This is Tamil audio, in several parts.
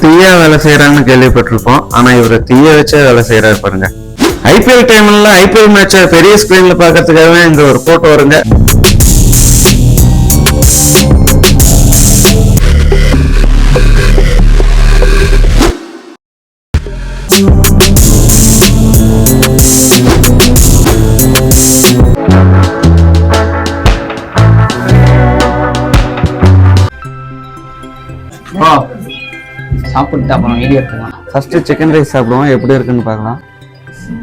தீயா வேலை செய்யறான்னு கேள்விப்பட்டிருப்போம். ஆனா இவரு தீய வச்சே வேலை செய்யறாரு பாருங்க. ஐபிஎல் டைம்ல ஐபிஎல் மேட்ச பெரிய ஸ்கிரீன்ல பாக்கிறதுக்காகவே இங்க ஒரு போட்டோ வருங்க. சாப்பிட்டு அப்புறம் வீடியோ எடுத்துக்கலாம் ஃபர்ஸ்ட் சிக்கன் ரைஸ் சாப்பிடுவோம். எப்படி இருக்குன்னு பார்க்கலாம்.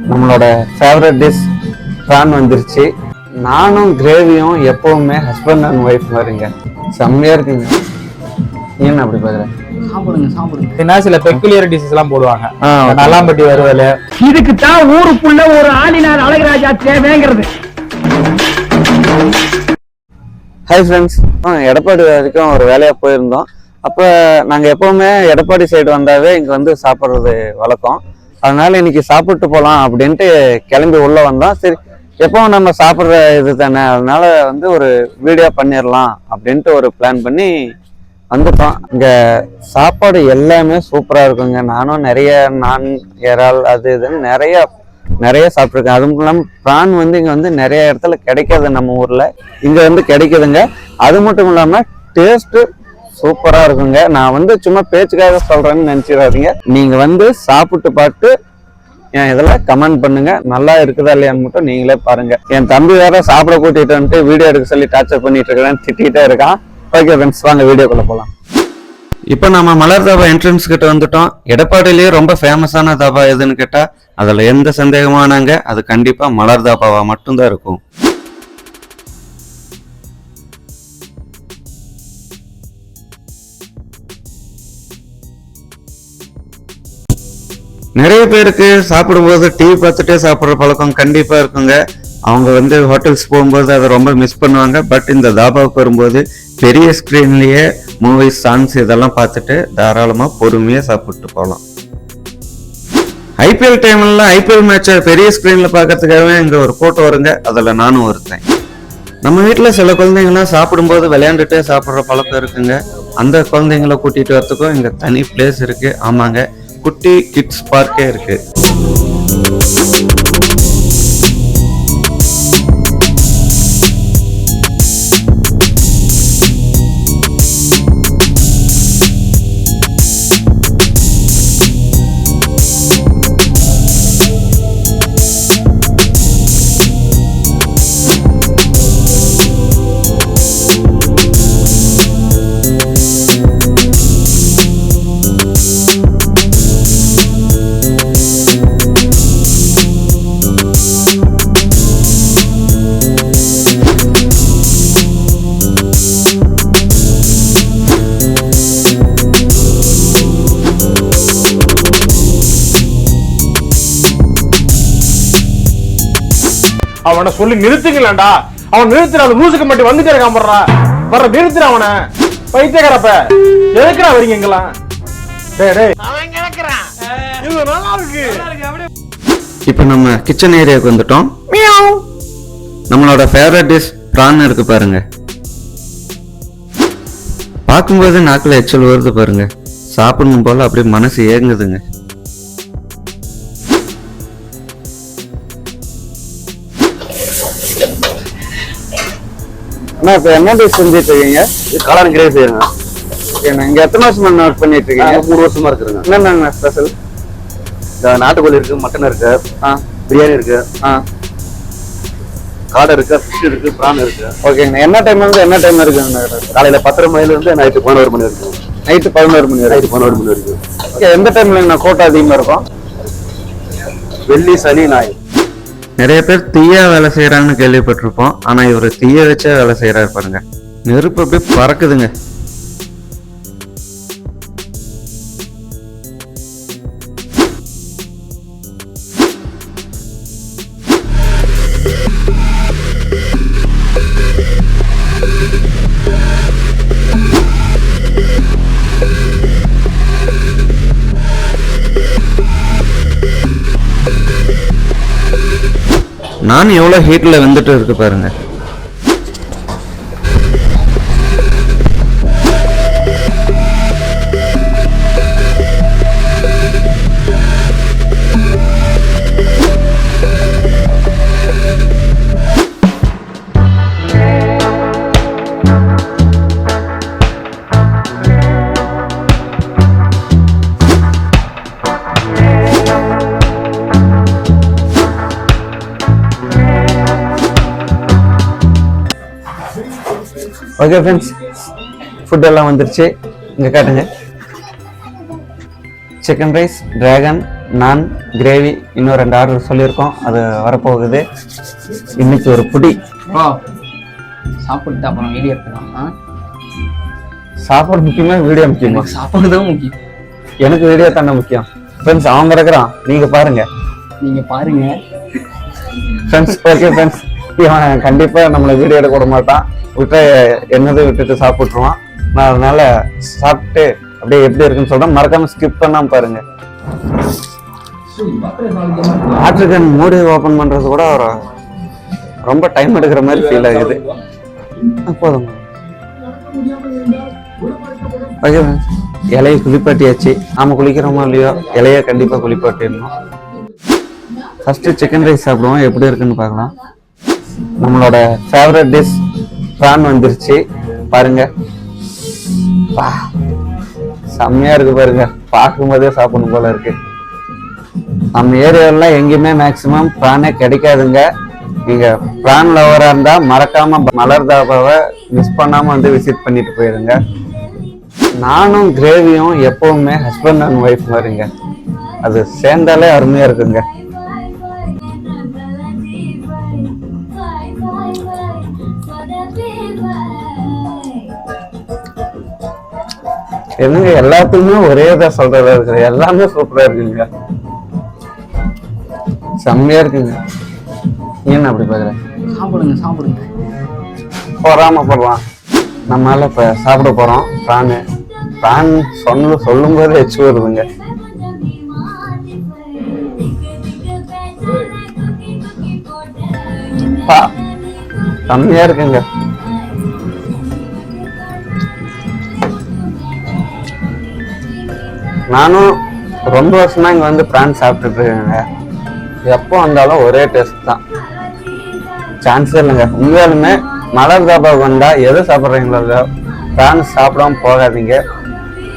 நம்மளோட ஃபேவரட் டிஷ் ப்ரான் வந்துருச்சு. நானும் கிரேவியும் எப்பவுமே ஹஸ்பண்ட் அண்ட் ஒய்ஃப் மாதிரிங்க. செம்மையா இருக்குங்க. என்ன அப்படி பார்க்குறேன்? சாப்பிடுங்க சாப்பிடுங்க. என்ன சில பெக்குலியர் டிஷஸ் எல்லாம் போடுவாங்க. நல்லாம்பட்டி வறுவல். இதுக்கு தான் ஊருக்குள்ள ஒரு ஆளினார் அழகராஜா தேவைங்கிறது. ஹாய் ஃப்ரெண்ட்ஸ் எடப்பாடி வரைக்கும் ஒரு வேலையாக போயிருந்தோம். அப்போ நாங்கள் எப்போவுமே எடப்பாடி சைடு வந்தாவே இங்கே வந்து சாப்பிட்றது வழக்கம். அதனால இன்னைக்கு சாப்பிட்டு போகலாம் அப்படின்ட்டு கிளம்பி உள்ளே வந்தோம். சரி எப்பவும் நம்ம சாப்பிட்ற இது தானே அதனால வந்து ஒரு வீடியோ பண்ணிடலாம் அப்படின்ட்டு ஒரு பிளான் பண்ணி வந்துட்டோம். இங்கே சாப்பாடு எல்லாமே சூப்பராக இருக்குங்க. நானும் நிறைய நான் இறால் அது இதுன்னு நிறைய நிறைய சாப்பிட்ருக்கேன் அதுவும் இல்லாமல் ப்ரான் வந்து இங்கே வந்து நிறைய இடத்துல கிடைக்காது நம்ம ஊரில். இங்கே வந்து கிடைக்குதுங்க. அது மட்டும் இல்லாமல் டேஸ்ட்டு சூப்பராக இருக்குங்க. நான் வந்து சும்மா பேச்சுக்காக சொல்கிறேன்னு நினச்சிடாதீங்க. நீங்கள் வந்து சாப்பிட்டு பார்த்து என் இதில் கமெண்ட் பண்ணுங்க. நல்லா இருக்குதா இல்லையான்னு மட்டும் நீங்களே பாருங்க. என் தம்பி வேற சாப்பிட கூட்டிட்டு வந்துட்டு வீடியோ எடுக்க சொல்லி டார்ச்சர் பண்ணிட்டு இருக்கிறேன் திட்டிகிட்டே இருக்கான். ஓகே ஃப்ரெண்ட்ஸ் வாங்க வீடியோக்குள்ள போகலாம் இப்போ நம்ம மலர் தாபா என்ட்ரன்ஸ் கிட்ட வந்துட்டோம். எடப்பாடியிலேயே ரொம்ப ஃபேமஸான தாபா எதுன்னு கேட்டால் அதில் எந்த சந்தேகமானாங்க அது கண்டிப்பாக மலர் தாபாவாக மட்டும்தான் இருக்கும். நிறைய பேருக்கு சாப்பிடும்போது டிவி பார்த்துட்டே சாப்பிட்ற பழக்கம் கண்டிப்பாக இருக்குங்க. அவங்க வந்து ஹோட்டல்ஸ் போகும்போது அதை ரொம்ப மிஸ் பண்ணுவாங்க. பட் இந்த தாபாவுக்கு வரும்போது பெரிய ஸ்க்ரீன்லேயே மூவிஸ் சாங்ஸ் இதெல்லாம் பார்த்துட்டு தாராளமாக பொறுமையாக சாப்பிட்டு போகலாம். ஐபிஎல் டைம்ல ஐபிஎல் மேட்சை பெரிய ஸ்க்ரீனில் பார்க்கறதுக்காகவே இங்கே ஒரு போட்டோ வருங்க. அதில் நானும் ஒருத்தேன். நம்ம வீட்டில் சில குழந்தைங்கலாம் சாப்பிடும்போது விளையாண்டுட்டே சாப்பிட்ற பழக்கம் இருக்குங்க. அந்த குழந்தைங்கள கூட்டிகிட்டு வரத்துக்கும் இங்கே தனி பிளேஸ் இருக்குது ஆமாங்க. குட்டி கிட்ஸ் பார்க்கே இருக்கு. அவனை சொல்லி நிறுத்துங்களேன்டா அவன் நிறுத்துற அந்த லூசுக்கு மட்டும் வந்துட்டே இருக்கான் போடுறா வர்ற நிறுத்துற அவனை. பைத்தியக்காரப்ப. எதுக்குடா வரீங்க இங்கெல்லாம்? டேய் டேய். அவன் கிடக்குறான். இது நல்லா இருக்கு. இப்போ நம்ம கிச்சன் ஏரியாவுக்கு வந்துட்டோம். நம்மளோட ஃபேவரட் டிஷ் ப்ரான் இருக்கு பாருங்க. பார்க்கும்போது நாக்கில் எச்சல் வருது பாருங்க. சாப்பிடணும் போல அப்படியே மனசு ஏங்குதுங்க. அண்ணா இப்போ என்ன டிஷ் செஞ்சுட்டு இருக்கீங்க? இது காளான் கிரேவி ஓகேண்ணா இங்கே எத்தனை வருஷம் ஒர்க் பண்ணிட்டு இருக்கீங்க? மூணு வருஷமா இருக்குதுங்க என்னென்ன ஸ்பெஷல் இந்த நாட்டுக்கோழி இருக்கு மட்டன் இருக்கு ஆ. பிரியாணி இருக்கு ஆ. காடை இருக்கு ஃபிஷ் இருக்கு பிரான் இருக்கு. ஓகேங்கண்ணா என்ன டைம் வந்து என்ன டைம் இருக்குங்கண்ணா காலையில பத்தரை மணில இருந்து நைட்டு பதினோரு மணி வரைக்கும். நைட்டு பதினோரு மணி வரை நைட்டு பதினோரு மணி வரைக்கும். ஓகே எந்த டைம்ல நான் கோட்டை அதிகமாக இருக்கும்? வெள்ளி சனி ஞாயிறு. நிறைய பேர் தீயா வேலை செய்யறாங்கன்னு கேள்விப்பட்டிருப்போம். ஆனா இவர் தீய வச்சே வேலை செய்யறாரு பாருங்க. நெருப்பு அப்படியே பறக்குதுங்க. நான் எவ்வளவு ஹீட்ல வந்துட்டு இருக்கு பாருங்க. ஓகே ஃப்ரெண்ட்ஸ் ஃபுட் எல்லாம் வந்துருச்சு. இங்கே காட்டுங்க. சிக்கன் ரைஸ் டிராகன் நான் கிரேவி இன்னும் ரெண்டு ஆர்டர் சொல்லியிருக்கோம். அது வரப்போகுது. இன்னைக்கு ஒரு புடி. சாப்பிட்டு அப்புறம் வீடியோ எடுத்துக்கலாம்? சாப்பாடு முக்கியமா வீடியோ முக்கியமா? சாப்பாடு தான் முக்கியம். எனக்கு வீடியோ தானே முக்கியம். ஃப்ரெண்ட்ஸ் அவன் கிடக்குறான் நீங்க பாருங்க. நீங்க பாருங்க. ஃப்ரெண்ட்ஸ் ஓகே ஃப்ரெண்ட்ஸ் இவன் கண்டிப்பா நம்மளை வீடியோ எடுக்க விட மாட்டான். விட்டு என்னது விட்டுட்டு சாப்பிட்ருவான் நான் அதனால சாப்பிட்டு அப்படியே எப்படி இருக்குன்னு சொல்றேன். மறக்காம ஸ்கிப் பண்ணாம பாருங்க. ஆற்றுக்கன் மூடி ஓபன் பண்றது கூட ஒரு ரொம்ப டைம் எடுக்கிற மாதிரி ஃபீல் ஆகுது. போதும். ஓகே இலையை குளிப்பாட்டியாச்சு. நாம குளிக்கிறோமோ இல்லையோ? இலையை கண்டிப்பா குளிப்பாட்டிடணும். ஃபர்ஸ்ட் சிக்கன் ரைஸ் சாப்பிடுவோம். எப்படி இருக்குன்னு பார்க்கலாம். நம்மளோட ஃபேவரட் டிஷ் ப்ரான் வந்துருச்சு. பாருங்க. செம்மையா இருக்கு பாருங்க. பார்க்கும்போதே சாப்பிடணும் போல இருக்கு. நம்ம ஏரியாலாம் எங்கேயுமே மேக்சிமம் ப்ரானே கிடைக்காதுங்க. நீங்க ப்ரான் லவரா இருந்தா மறக்காம மலர் தாபாவை மிஸ் பண்ணாம வந்து விசிட் பண்ணிட்டு போயிருங்க. நானும் கிரேவியும் எப்பவுமே ஹஸ்பண்ட் அண்ட் ஒய்ஃப் மாதிரிங்க. அது சேர்ந்தாலே அருமையா இருக்குங்க. என்னங்க எல்லாத்துக்குமே ஒரே தான் சொல்றதா இருக்குது எல்லாமே சூப்பரா இருக்குங்க. செம்மையா இருக்குங்க. நீ என்ன அப்படி பாக்குற சாப்பிடுங்க சாப்பிடுங்க. போறாம போடலாம் நம்மளால இப்ப சாப்பிட போறோம். பிரான் பிரான் சொன்ன சொல்லும் போது எச்சு வருதுங்க. பா செம்மையா இருக்குங்க. நானும் ரொம்ப வருஷமா இங்க வந்து பிரான் சாப்பிட்டுட்ருக்கேங்க எப்போ வந்தாலும் ஒரே டேஸ்ட் தான். சான்ஸே இல்லைங்க. உண்மையாலுமே மலர் தாபாவுக்கு வந்தா எது சாப்பிட்றீங்களோ பிரான் சாப்பிடாம போகாதீங்க.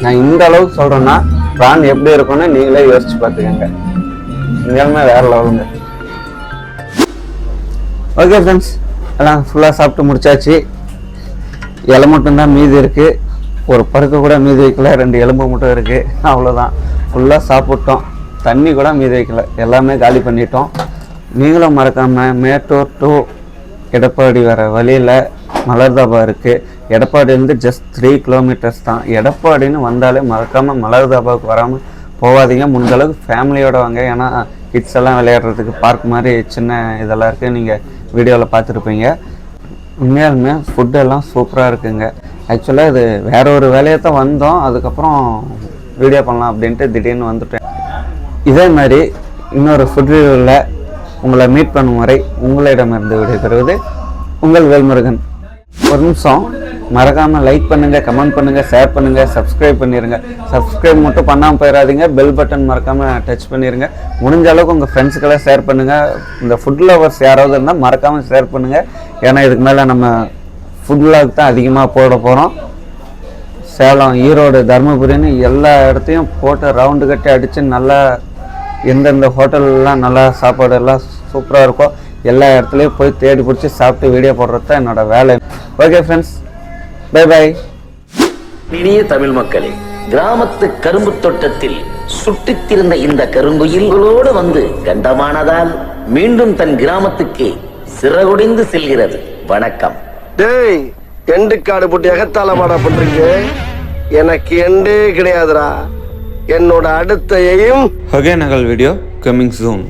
நான் இந்த அளவுக்கு சொல்றேன்னா பிரான் எப்படி இருக்கும்னு நீங்களே யோசிச்சு பார்த்துக்கோங்க. உண்மையாலுமே வேற லெவலுங்க ஓகே ஃப்ரெண்ட்ஸ் எல்லாம் ஃபுல்லாக சாப்பிட்டு முடிச்சாச்சு. இலை மட்டும்தான் மீதி இருக்குது ஒரு பருக்க கூட மீதி வைக்கல ரெண்டு எலும்பு மட்டும் இருக்குது அவ்வளோதான் ஃபுல்லாக சாப்பிட்டோம். தண்ணி கூட மீதி வைக்கல. எல்லாமே காலி பண்ணிட்டோம். நீங்களும் மறக்காமல் மேட்டூர் டு எடப்பாடி வர வழியில் மலர் தாபா இருக்குது எடப்பாடியிலேருந்து ஜஸ்ட் த்ரீ கிலோமீட்டர்ஸ் தான். எடப்பாடின்னு வந்தாலே மறக்காமல் மலர் தாபாவுக்கு வராமல் போகாதீங்க முடிஞ்சளவுக்கு ஃபேமிலியோடு வாங்க. ஏன்னா கிட்ஸ் எல்லாம் விளையாடுறதுக்கு பார்க் மாதிரி சின்ன இதெல்லாம் இருக்குது நீங்கள் வீடியோவில் பார்த்துருப்பீங்க. உண்மையாலுமே ஃபுட்டெல்லாம் சூப்பராக இருக்குங்க. ஆக்சுவலாக இது வேற ஒரு வேலையை தான் வந்தோம். அதுக்கப்புறம் வீடியோ பண்ணலாம் அப்படின்ட்டு திடீர்னு வந்துட்டேன். இதே மாதிரி இன்னொரு ஃபுட் ரிவியூவில் உங்களை மீட் பண்ணும் வரை உங்களிடமிருந்து விடைபெறுவது உங்கள் வேல்முருகன். ஒரு நிமிஷம். மறக்காமல் லைக் பண்ணுங்கள் கமெண்ட் பண்ணுங்கள் ஷேர் பண்ணுங்கள் சப்ஸ்கிரைப் பண்ணிடுங்க சப்ஸ்கிரைப் மட்டும் பண்ணாம போயிடாதீங்க. பெல் பட்டன் மறக்காமல் டச் பண்ணிடுங்க முடிஞ்ச அளவுக்கு உங்கள் ஃப்ரெண்ட்ஸுக்கெல்லாம் ஷேர் பண்ணுங்கள் இந்த ஃபுட் லவர்ஸ் யாராவது இருந்தால் மறக்காமல் ஷேர் பண்ணுங்கள் ஏன்னா இதுக்கு மேலே நம்ம ஃபுட் லாக் தான் அதிகமாக போட போகிறோம் சேலம் ஈரோடு தருமபுரின்னு எல்லா இடத்தையும் போட்டு ரவுண்டு கட்டி அடித்து நல்லா எந்தெந்த ஹோட்டல்லாம் நல்லா சாப்பாடு எல்லாம் சூப்பராக இருக்கோ எல்லா இடத்துலையும் போய் தேடி பிடிச்சி சாப்பிட்டு வீடியோ போடுறது தான் என்னோட வேலை. ஓகே ஃப்ரெண்ட்ஸ் பை பை இனிய தமிழ் மக்களே கிராமத்து கரும்பு தோட்டத்தில் சுட்டித் திரிந்த இந்த கருங்குயில்களோடு வந்து கண்டமானதால் மீண்டும் தன் கிராமத்துக்கு சிறகுடிந்து செல்கிறது. வணக்கம். டேய் எண்டு காடு போட்டு எகத்தால மாடா பண்றீங்க? எனக்கு எண்டே கிடையாதுடா. என்னோட அடுத்த எய்ம் ஒகே நகல் வீடியோ கம்மிங் சூன்